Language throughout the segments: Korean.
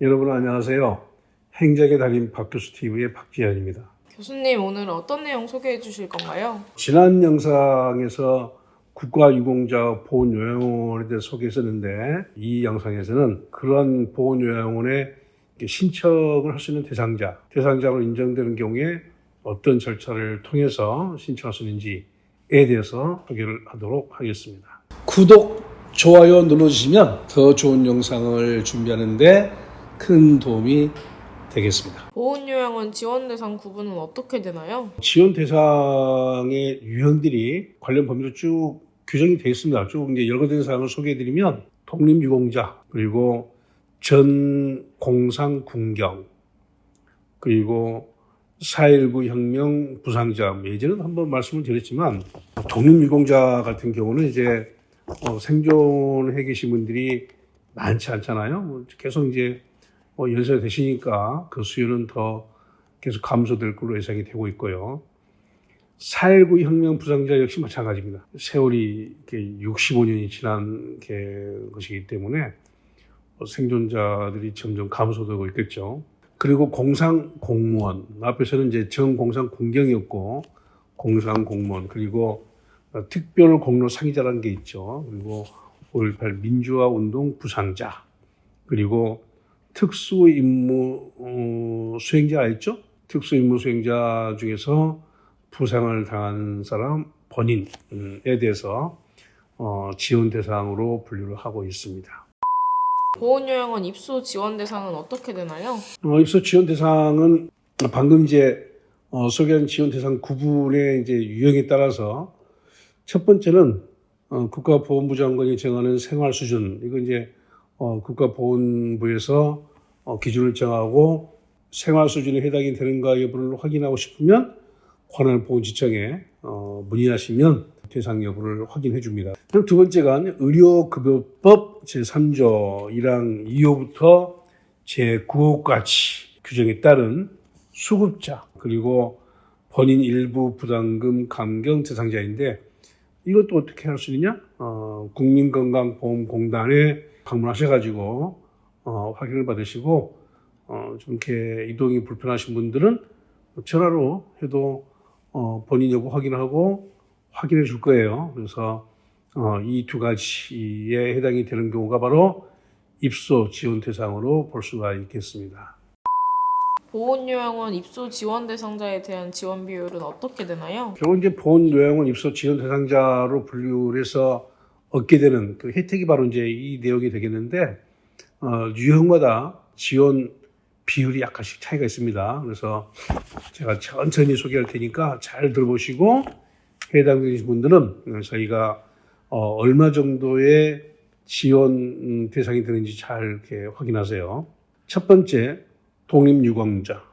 여러분 안녕하세요. 행적의 달인 박교수 TV의 박지현입니다. 교수님 오늘 어떤 내용 소개해 주실 건가요? 지난 영상에서 국가유공자 보훈요양원에 대해 소개했었는데 이 영상에서는 그런 보훈요양원에 신청을 할 수 있는 대상자, 대상자로 인정되는 경우에 어떤 절차를 통해서 신청할 수 있는지에 대해서 소개를 하도록 하겠습니다. 구독, 좋아요 눌러주시면 더 좋은 영상을 준비하는데 큰 도움이 되겠습니다. 보훈요양원 지원 대상 구분은 어떻게 되나요? 지원 대상의 유형들이 관련 범위로 쭉 규정이 되어 있습니다. 쭉 이제 열거된 사항을 소개해드리면 독립유공자 그리고 전 공상 군경 그리고 4.19 혁명 부상자 뭐 예전에도 한번 말씀을 드렸지만 독립유공자 같은 경우는 이제 어, 생존해 계신 분들이 많지 않잖아요. 뭐 계속 이제 뭐 연세가 되시니까 그 수요는 더 계속 감소될 걸로 예상이 되고 있고요. 4.19 혁명 부상자 역시 마찬가지입니다. 세월이 이렇게 65년이 지난 게 것이기 때문에 생존자들이 점점 감소되고 있겠죠. 그리고 공상 공무원 앞에서는 이제 전공상 군경이었고 공상 공무원 그리고 특별 공로 상의자라는 게 있죠. 그리고 5.18 민주화 운동 부상자 그리고 특수 임무 어, 수행자 있죠? 특수 임무 수행자 중에서 부상을 당한 사람 본인에 대해서 어, 지원 대상으로 분류를 하고 있습니다. 보훈요양원 입소 지원 대상은 어떻게 되나요? 어, 입소 지원 대상은 방금 이제 어, 소개한 지원 대상 구분의 이제 유형에 따라서 첫 번째는 어, 국가보훈부 장관이 정하는 생활 수준 이거 이제 어, 국가보훈부에서 어, 기준을 정하고 생활 수준에 해당이 되는가 여부를 확인하고 싶으면 관할 보훈지청에 어, 문의하시면 대상 여부를 확인해 줍니다. 그럼 두 번째가 의료급여법 제3조 1항 2호부터 제9호까지 규정에 따른 수급자 그리고 본인 일부 부담금 감경 대상자인데 이것도 어떻게 할 수 있느냐? 어, 국민건강보험공단에 방문하셔가지고 어, 확인을 받으시고 어, 좀 이렇게 이동이 불편하신 분들은 전화로 해도 어, 본인 여부 확인하고 확인해 줄 거예요. 그래서 어, 이 두 가지에 해당이 되는 경우가 바로 입소 지원 대상으로 볼 수가 있겠습니다. 보훈요양원 입소 지원 대상자에 대한 지원 비율은 어떻게 되나요? 결국 이제 본 요양원 입소 지원 대상자로 분류를 해서 얻게 되는 그 혜택이 바로 이제 이 내용이 되겠는데 어, 유형마다 지원 비율이 약간씩 차이가 있습니다. 그래서 제가 천천히 소개할 테니까 잘 들어보시고 해당되신 분들은 저희가 어, 얼마 정도의 지원 음, 대상이 되는지 잘 이렇게 확인하세요. 첫 번째 독립유공자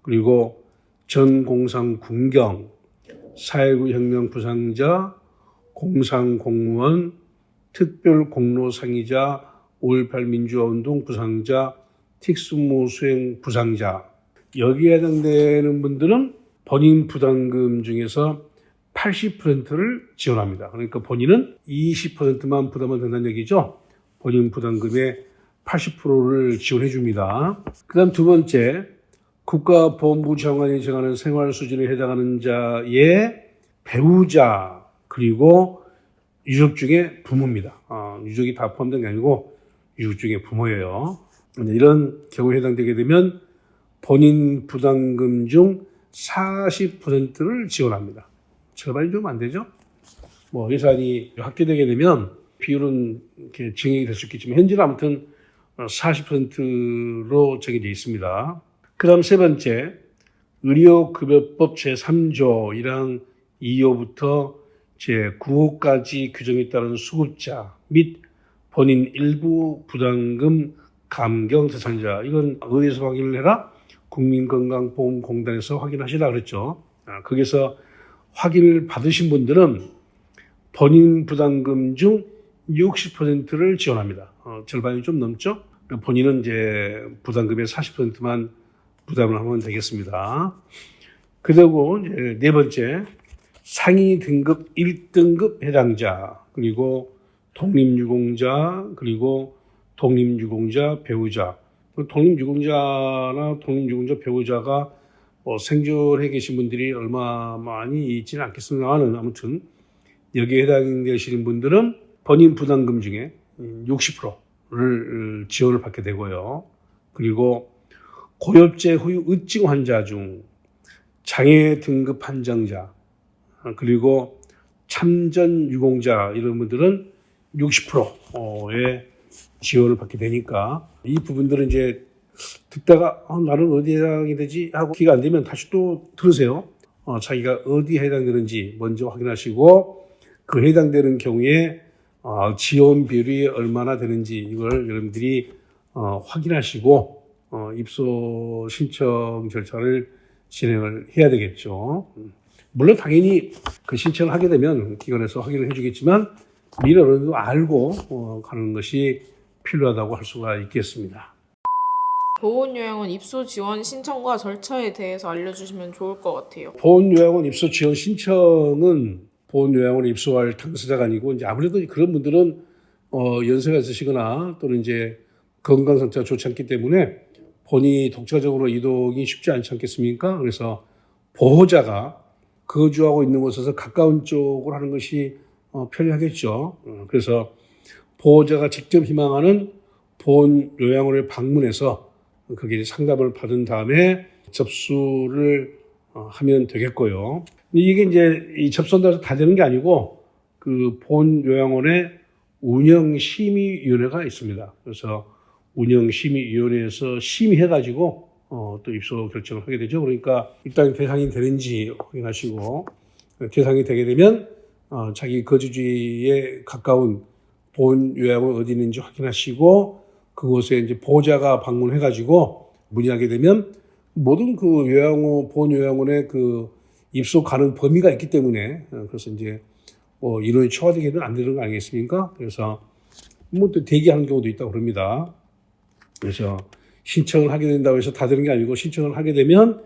그리고 전공상 군경 4.19 혁명 부상자 공상공무원 특별 공로 상의자 5.18 민주화 운동 부상자 특수모 수행 부상자 여기에 해당되는 분들은 본인 부담금 중에서 80%를 지원합니다. 그러니까 본인은 20%만 부담하면 된다는 얘기죠. 본인 부담금의 80%를 지원해 줍니다. 그 다음 두 번째, 국가보험부 장관이 정하는 생활 수준에 해당하는 자의 배우자, 그리고 유족 중에 부모입니다. 아, 유족이 다 포함된 게 아니고 유족 중에 부모예요. 이런 경우에 해당되게 되면 본인 부담금 중 40%를 지원합니다. 절반이 좀 안 되죠? 뭐 예산이 확대되게 되면 비율은 이렇게 증액이 될 수 있겠지만 현재는 아무튼 40%로 정해져 있습니다. 그 다음 세 번째, 의료급여법 제3조 1항 2호부터 제9호까지 규정에 따른 수급자 및 본인 일부 부담금 감경 대상자 이건 어디서 확인을 해라? 국민건강보험공단에서 확인하시라 그랬죠. 아, 거기서 확인을 받으신 분들은 본인 부담금 중 60%를 지원합니다. 어, 절반이 좀 넘죠? 본인은 이제 부담금의 40%만 부담을 하면 되겠습니다. 그리고 네 번째, 상위 등급 1등급 해당자, 그리고 독립유공자, 그리고 독립유공자 배우자, 독립유공자나 독립유공자 배우자가 뭐 생존해 계신 분들이 얼마 많이 있지는 않겠습니다만은 아무튼 여기에 해당되시는 분들은 본인 부담금 중에 60%를 지원을 받게 되고요. 그리고 고엽제 후유 의증 환자 중 장애 등급 판정자 그리고 참전 유공자 이런 분들은 60%의 지원을 받게 되니까 이 부분들은 이제 듣다가 어, 나는 어디에 해당이 되지 하고 기가 안 되면 다시 또 들으세요. 어, 자기가 어디에 해당되는지 먼저 확인하시고 그 해당되는 경우에 어, 지원 비율이 얼마나 되는지 이걸 여러분들이 어, 확인하시고 어, 입소 신청 절차를 진행을 해야 되겠죠. 음. 물론 당연히 그 신청을 하게 되면 기관에서 확인을 해주겠지만 미리 어느 정도 알고 어, 가는 것이 필요하다고 할 수가 있겠습니다. 보훈요양원 입소 지원 신청과 절차에 대해서 알려주시면 좋을 것 같아요. 보훈요양원 입소 지원 신청은 보훈요양원에 입소할 당사자가 아니고 이제 아무래도 그런 분들은 어, 연세가 있으시거나 또는 이제 건강 상태가 좋지 않기 때문에 본인이 독자적으로 이동이 쉽지 않지 않겠습니까? 그래서 보호자가 거주하고 있는 곳에서 가까운 쪽으로 하는 것이 어, 편리하겠죠. 어, 그래서 보호자가 직접 희망하는 보훈 요양원을 방문해서 거기에 상담을 받은 다음에 접수를 어, 하면 되겠고요. 이게 이제 이 접수한다고 다 되는 게 아니고 그 보훈 요양원의 운영 심의위원회가 있습니다. 그래서 운영 심의위원회에서 심의해가지고 어, 또 입소 결정을 하게 되죠. 그러니까 일단 대상이 되는지 확인하시고 대상이 되게 되면 어, 자기 거주지에 가까운 보훈 요양원 어디 있는지 확인하시고 그곳에 이제 보호자가 방문해가지고 문의하게 되면 모든 그 요양원 보훈 요양원의 그 입소 가능 범위가 있기 때문에 어, 그래서 이제 뭐 인원이 초과되기는 안 되는 거 아니겠습니까? 그래서 뭐 또 대기하는 경우도 있다고 그럽니다. 그래서 신청을 하게 된다고 해서 다 되는 게 아니고 신청을 하게 되면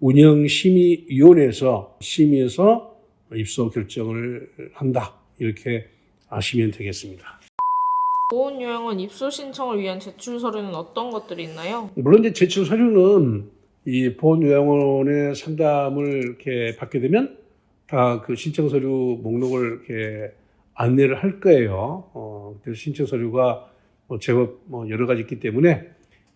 운영심의위원회에서 심의해서 입소 결정을 한다 이렇게 아시면 되겠습니다. 보훈요양원 입소 신청을 위한 제출 서류는 어떤 것들이 있나요? 물론 이제 제출 서류는 이 보훈요양원의 상담을 이렇게 받게 되면 다 그 신청 서류 목록을 이렇게 안내를 할 거예요. 어, 그래서 신청 서류가 뭐 제법 뭐 여러 가지 있기 때문에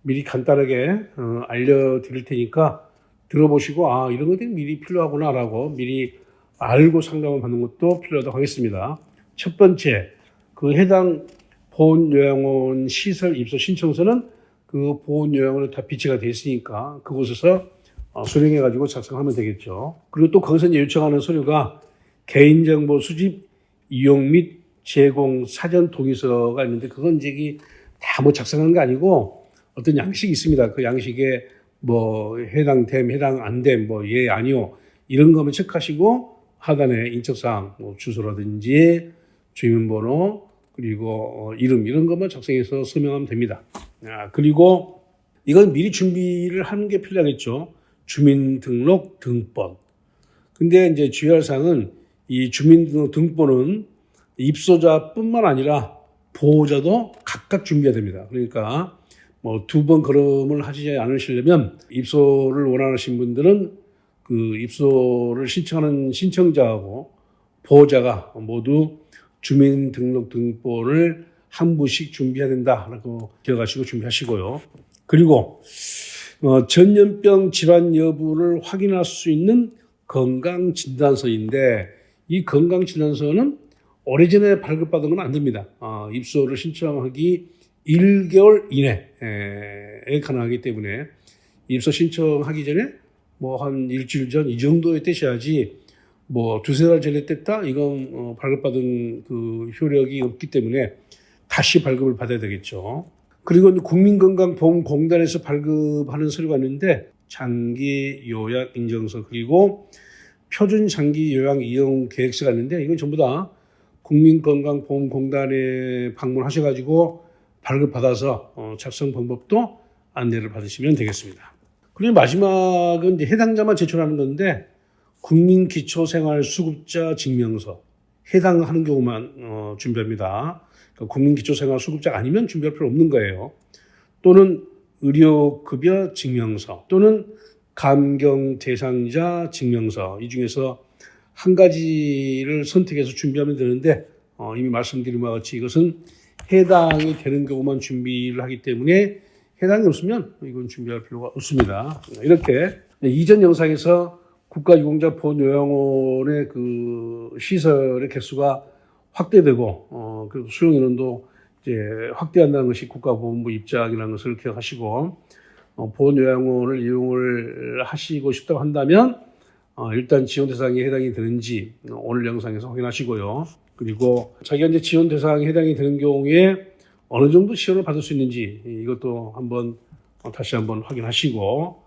미리 간단하게 어, 알려드릴 테니까 들어보시고 아 이런 것들이 미리 필요하구나라고 미리 알고 상담을 받는 것도 필요하다고 하겠습니다. 첫 번째 그 해당 보훈요양원 시설 입소 신청서는 그 보훈요양원에 다 비치가 돼 있으니까 그곳에서 어, 수령해 가지고 작성하면 되겠죠. 그리고 또 거기서 이제 요청하는 서류가 개인정보 수집 이용 및 제공 사전 동의서가 있는데 그건 이제 다 뭐 작성한 거 아니고 어떤 양식이 있습니다. 그 양식에 뭐 해당됨, 해당 안 됨, 뭐 예, 아니요 이런 거만 체크하시고 하단에 인적사항, 뭐 주소라든지 주민번호 그리고 어, 이름 이런 것만 작성해서 서명하면 됩니다. 아, 그리고 이건 미리 준비를 하는 게 필요하겠죠. 주민등록 등본. 근데 이제 주의할 사항은 이 주민등록 등본은 입소자뿐만 아니라 보호자도 각각 준비해야 됩니다. 그러니까 뭐 두 번 걸음을 하지 않으시려면 입소를 원하시는 분들은 그 입소를 신청하는 신청자하고 보호자가 모두 주민등록 등본을 한 부씩 준비해야 된다라고 기억하시고 준비하시고요. 그리고 어, 전염병 질환 여부를 확인할 수 있는 건강진단서인데 이 건강진단서는 오래전에 발급받은 건 안 됩니다. 어, 입소를 신청하기 1개월 이내에 가능하기 때문에 입소 신청하기 전에 뭐 한 일주일 전 이 정도에 떼셔야지 뭐 두세 달 전에 뗐다 이건 어, 발급받은 그 효력이 없기 때문에 다시 발급을 받아야 되겠죠. 그리고 국민건강보험공단에서 발급하는 서류가 있는데 장기 요양 인정서 그리고 표준 장기 요양 이용 계획서가 있는데 이건 전부 다 국민건강보험공단에 방문하셔가지고 발급받아서 어, 작성 방법도 안내를 받으시면 되겠습니다. 그리고 마지막은 해당자만 제출하는 건데 국민기초생활수급자 증명서 해당하는 경우만 어, 준비합니다. 그러니까 국민기초생활수급자가 아니면 준비할 필요 없는 거예요. 또는 의료급여 증명서 또는 감경 대상자 증명서 이 중에서 한 가지를 선택해서 준비하면 되는데 어, 이미 말씀드린 바와 같이 이것은 해당이 되는 경우만 준비를 하기 때문에 해당이 없으면 이건 준비할 필요가 없습니다. 이렇게 이전 영상에서 국가유공자 보호요양원의 그 시설의 개수가 확대되고 어, 수용 인원도 이제 확대한다는 것이 국가보훈부 입장이라는 것을 기억하시고 어, 보호요양원을 이용을 하시고 싶다고 한다면 어, 일단 지원 대상에 해당이 되는지 어, 오늘 영상에서 확인하시고요. 그리고 자기가 이제 지원 대상에 해당이 되는 경우에 어느 정도 지원을 받을 수 있는지 이것도 한번 어, 다시 한번 확인하시고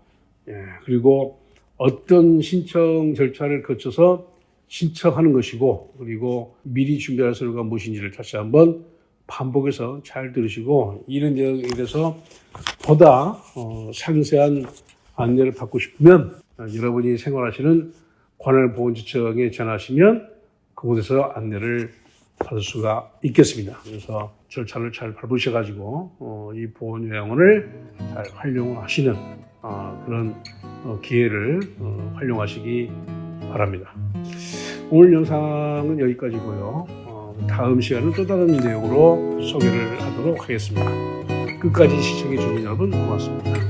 예, 그리고 어떤 신청 절차를 거쳐서 신청하는 것이고 그리고 미리 준비할 서류가 무엇인지를 다시 한번 반복해서 잘 들으시고 이런 내용에 대해서 보다 어, 상세한 안내를 받고 싶으면 어, 여러분이 생활하시는 관할보건지청에 전화하시면 그곳에서 안내를 받을 수가 있겠습니다. 그래서 절차를 잘 밟으셔가지고 어, 이 보건 요양원을 잘 활용하시는 어, 그런 어, 기회를 어, 활용하시기 바랍니다. 오늘 영상은 여기까지고요. 어, 다음 시간은 또 다른 내용으로 소개를 하도록 하겠습니다. 끝까지 시청해 주신 여러분 고맙습니다.